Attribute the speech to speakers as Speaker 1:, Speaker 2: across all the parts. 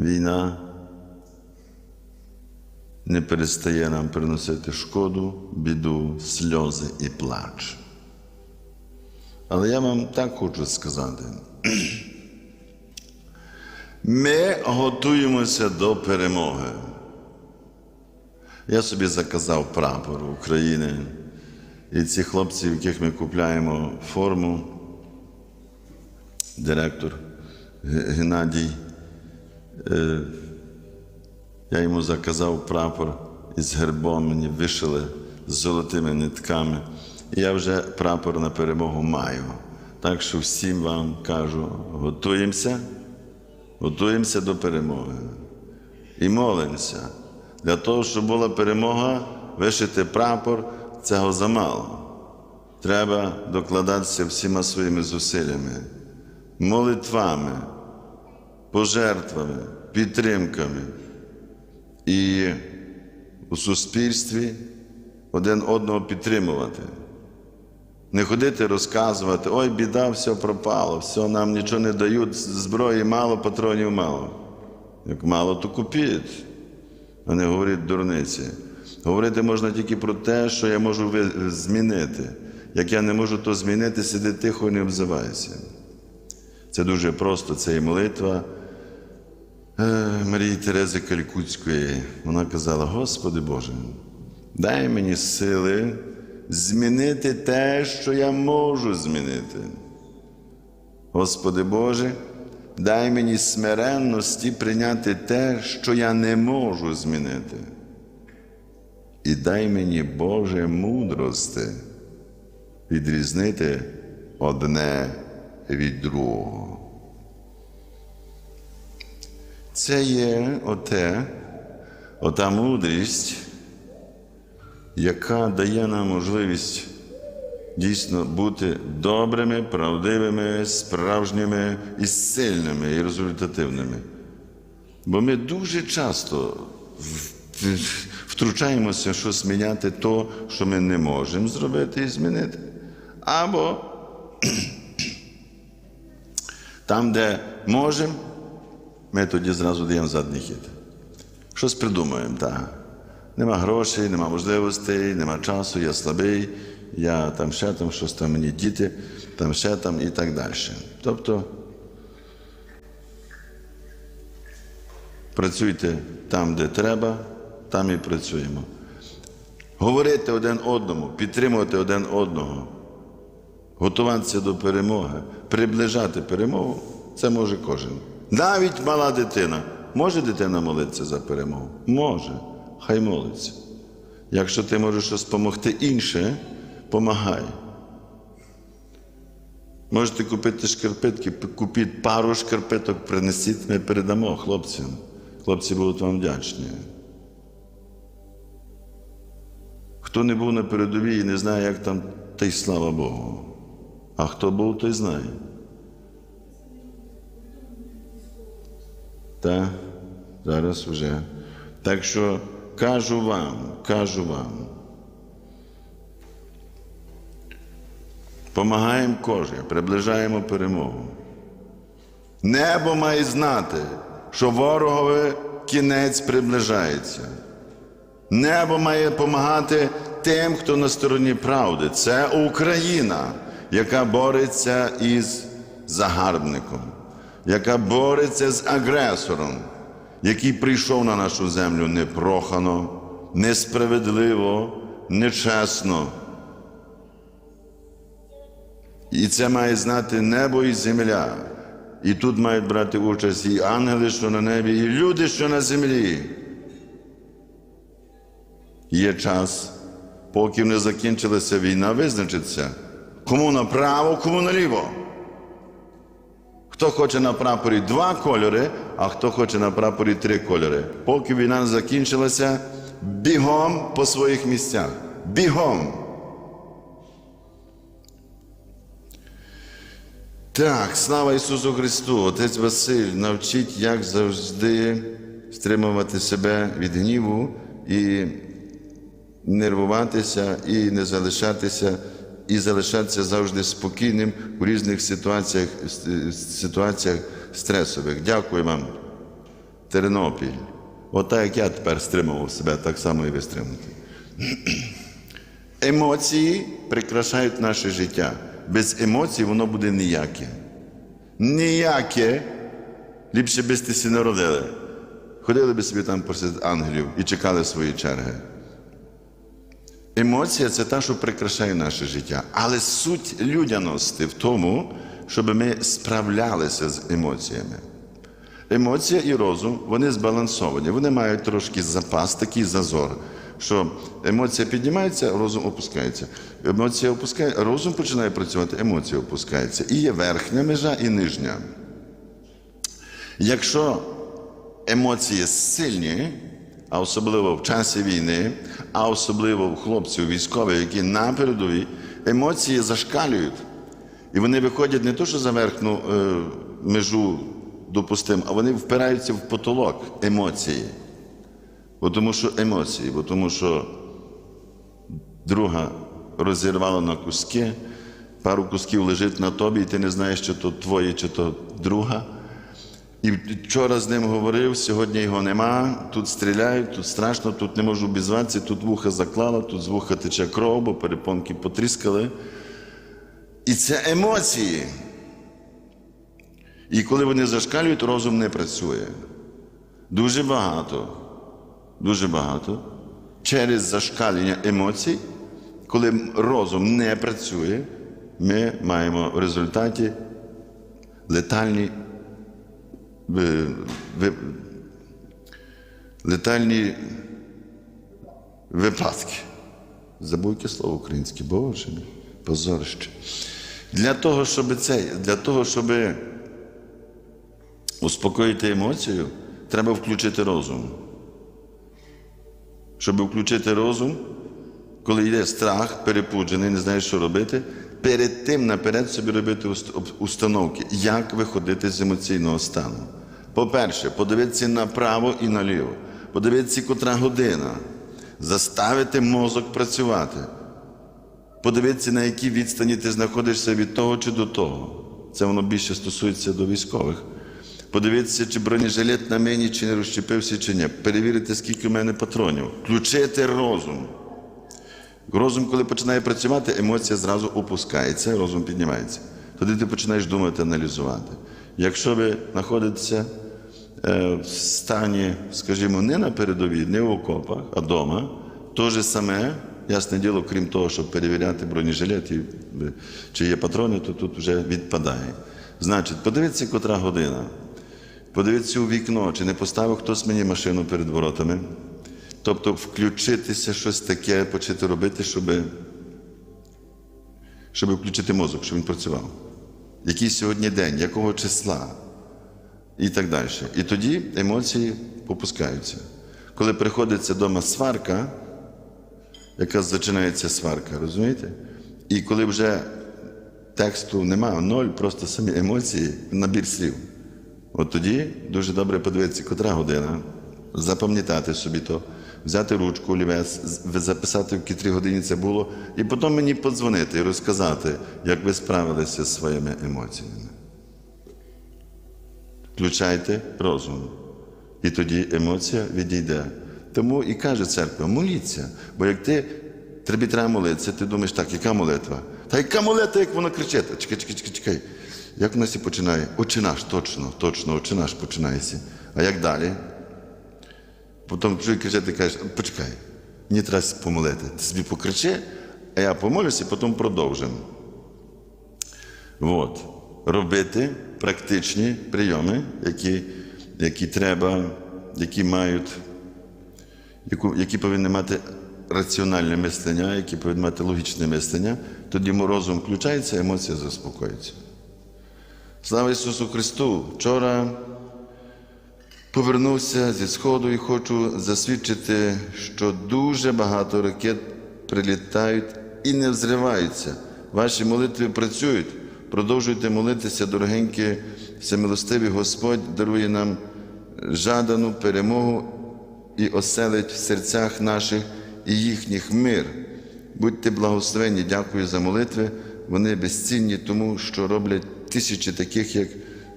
Speaker 1: Війна не перестає нам приносити шкоду, біду, сльози і плач. Але я вам так хочу сказати. Ми готуємося до перемоги. Я собі заказав прапор України. І ці хлопці, в яких ми купляємо форму, директор Геннадій, я йому заказав прапор із гербом, мені вишили з золотими нитками. І я вже прапор на перемогу маю. Так що всім вам кажу, готуємося, готуємося до перемоги. І молимося. Для того, щоб була перемога, вишити прапор, цього замало. Треба докладатися всіма своїми зусиллями, молитвами, пожертвами, підтримками. І у суспільстві один одного підтримувати. Не ходити розказувати, ой, біда, все пропало, все, нам нічого не дають, зброї мало, патронів мало. Як мало, то купіть, а не говоріть дурниці. Говорити можна тільки про те, що я можу змінити. Як я не можу то змінити, сиди тихо і не обзивайся. Це дуже просто, це і молитва Марії Терези Калькутської. Вона казала: Господи Боже, дай мені сили змінити те, що я можу змінити. Господи Боже, дай мені смиренності прийняти те, що я не можу змінити. І дай мені, Боже, мудрости відрізнити одне від другого. Це є оте, ота мудрість, яка дає нам можливість дійсно бути добрими, правдивими, справжніми і сильними, і результативними. Бо ми дуже часто втручаємося, щось міняти то, що ми не можемо зробити і змінити. Або там, де можемо, ми тоді зразу даємо задній хід. Щось придумаємо, так. Нема грошей, нема можливостей, нема часу, я слабий, я там ще там, щось там мені діти, там ще там і так далі. Тобто працюйте там, де треба, там і працюємо. Говорити один одному, підтримувати один одного, готуватися до перемоги, приближати перемогу це може кожен. Навіть мала дитина. Може дитина молитися за перемогу? Може. Хай молиться. Якщо ти можеш щось допомогти інше, помагай. Можете купити шкарпетки, купіть пару шкарпеток, принесіть, ми передамо хлопцям. Хлопці будуть вам вдячні. Хто не був на передовій і не знає, як там, та й слава Богу. А хто був, той знає. Та зараз вже. Так що кажу вам, кажу вам. Помагаємо кожен, приближаємо перемогу. Небо має знати, що ворогове кінець приближається. Небо має допомагати тим, хто на стороні правди. Це Україна, яка бореться із загарбником, яка бореться з агресором, який прийшов на нашу землю непрохано, несправедливо, нечесно. І це має знати небо і земля. І тут мають брати участь і ангели, що на небі, і люди, що на землі. Є час, поки не закінчилася війна, визначиться, кому направо, кому наліво. Хто хоче на прапорі два кольори, а хто хоче на прапорі три кольори. Поки війна закінчилася, бігом по своїх місцях. Бігом. Так, слава Ісусу Христу! Отець Василь, навчіть, як завжди стримувати себе від гніву і нервуватися, і не залишатися, і залишатися завжди спокійним у різних ситуаціях, ситуаціях стресових. Дякую вам. Тернопіль. Отак, як я тепер стримував себе, так само і ви стримуєте. Емоції прикрашають наше життя. Без емоцій воно буде ніяке. Ніяке. Ліпше би сте не родили. Ходили би собі там посеред ангелів і чекали свої черги. Емоція це та, що прикрашає наше життя. Але суть людяності в тому, щоб ми справлялися з емоціями. Емоція і розум вони збалансовані, вони мають трошки запас, такий зазор, що емоція піднімається, розум опускається. Емоція опускає, розум починає працювати, емоція опускається. І є верхня межа і нижня. Якщо емоції сильні, а особливо в часі війни, а особливо в хлопців військових, які на передовій, емоції зашкалюють. І вони виходять не то, що за верхню е, межу допустимо, а вони впираються в потолок емоції. Бо тому що емоції, бо тому що друга розірвала на куски, пару кусків лежить на тобі, і ти не знаєш, чи то твоє, чи то друга. І вчора з ним говорив, сьогодні його нема, тут стріляють, тут страшно, тут не можу обізватися, тут вуха заклала, тут з вуха тече кров, бо перепонки потріскали. І це емоції. І коли вони зашкалюють, розум не працює. Дуже багато, дуже багато через зашкалювання емоцій, коли розум не працює, ми маємо в результаті летальні, летальні випадки. Забув яке слово українське, боже позорище. Для того, щоб це, для того, щоб успокоїти емоцію, треба включити розум. Щоб включити розум, коли йде страх, перепуджений, не знаєш, що робити, перед тим наперед собі робити установки, як виходити з емоційного стану. По-перше, подивитися направо і наліво, подивитися, котра година, заставити мозок працювати. Подивитися, на якій відстані ти знаходишся від того чи до того. Це воно більше стосується до військових. Подивитися, чи бронежилет на мені, чи не розщепився, чи ні. Перевірити, скільки в мене патронів. Включити розум. Розум, коли починає працювати, емоція зразу опускається, розум піднімається. Тоді ти починаєш думати, аналізувати. Якщо ви знаходитеся е, в стані, скажімо, не на передовій, не в окопах, а вдома, то же саме, ясне діло, крім того, щоб перевіряти бронежилет, е, чи є патрони, то тут вже відпадає. Значить, подивіться, котра година. Подивіться у вікно, чи не поставив хтось мені машину перед воротами. Тобто включитися щось таке, почати робити, щоб, щоб включити мозок, щоб він працював. Який сьогодні день, якого числа і так далі. І тоді емоції попускаються. Коли приходиться вдома сварка, яка починається сварка, розумієте? І коли вже тексту немає, ноль, просто самі емоції, набір слів. От тоді дуже добре подивитися, котра година, запам'ятати собі то, взяти ручку, олівець, записати, в котрій годині це було, і потім мені подзвонити і розказати, як ви справилися зі своїми емоціями. Включайте розум. І тоді емоція відійде. Тому і каже церква, моліться. Бо як ти тобі треба молитися, ти думаєш, так, яка молитва? Та яка молитва, як вона кричить? Чекай, чекай, чекай, чекай. Як вона сі починає? Отче наш, точно, точно, отче наш починається. А як далі? Потім чує кричати, ти кажеш, почекай, мені треба помолити. Ти собі покричи, а я помолюся, потім продовжимо. От. Робити практичні прийоми, які, які треба, які мають, яку, які повинні мати раціональне мислення, які повинні мати логічне мислення, тоді розум включається, емоція заспокоїться. Слава Ісусу Христу! Вчора повернувся зі Сходу і хочу засвідчити, що дуже багато ракет прилітають і не взриваються. Ваші молитви працюють. Продовжуйте молитися, дорогенькі, всемилостивий Господь дарує нам жадану перемогу і оселить в серцях наших і їхніх мир. Будьте благословені, дякую за молитви. Вони безцінні, тому що роблять тисячі таких, як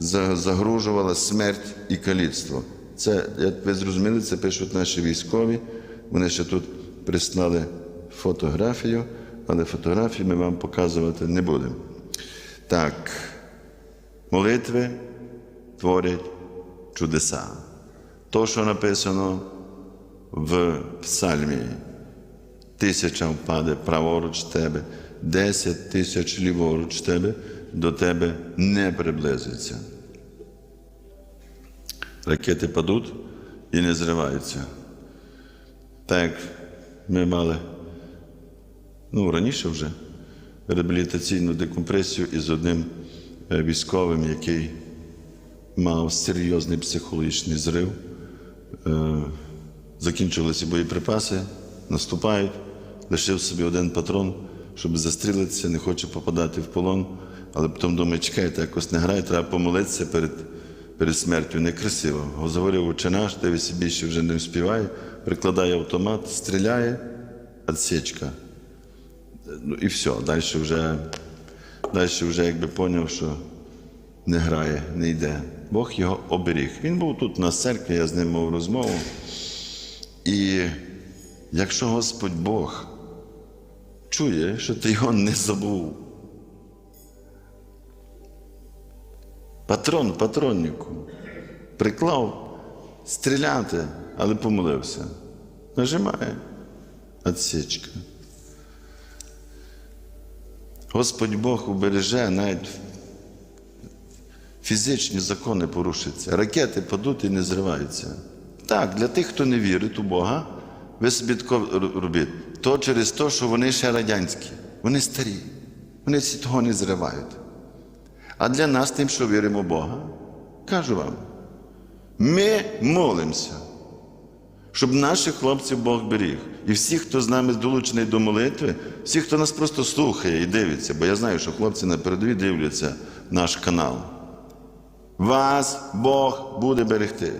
Speaker 1: загрожувала смерть і каліцтво. Це як ви зрозуміли, це пишуть наші військові. Вони ще тут прислали фотографію, але фотографію ми вам показувати не будемо. Так, молитви творять чудеса. То, що написано в псальмі, тисяча впаде праворуч тебе, десять тисяч ліворуч тебе, до тебе не приблизиться. Ракети падуть і не зриваються. Так ми мали ну, раніше вже реабілітаційну декомпресію із одним е, військовим, який мав серйозний психологічний зрив. Е, Закінчувалися боєприпаси, наступають, лишив собі один патрон, щоб застрілитися, не хоче попадати в полон, але потім думає, чекайте, якось не грає, треба помолитися перед, перед смертю. Некрасиво. Говорив «Отче наш, дивиться більше вже не співає, прикладає автомат, стріляє, відсічка. Ну і все, далі вже, далі вже якби поняв, що не грає, не йде. Бог його оберіг. Він був тут на церкві, я з ним мав розмову. І якщо Господь Бог чує, що ти його не забув. Патрон патроннику приклав стріляти, але помолився. Нажимає відсічка. Господь Бог убереже навіть фізичні закони порушаться. Ракети падуть і не зриваються. Так, для тих, хто не вірить у Бога, ви собі тако робіть. То через те, що вони ще радянські, вони старі, вони ці того не зривають. А для нас, тим, що віримо в Бога, кажу вам, ми молимося, щоб наших хлопців Бог беріг. І всі, хто з нами долучений до молитви, всі, хто нас просто слухає і дивиться, бо я знаю, що хлопці на передовій дивляться наш канал. Вас Бог буде берегти.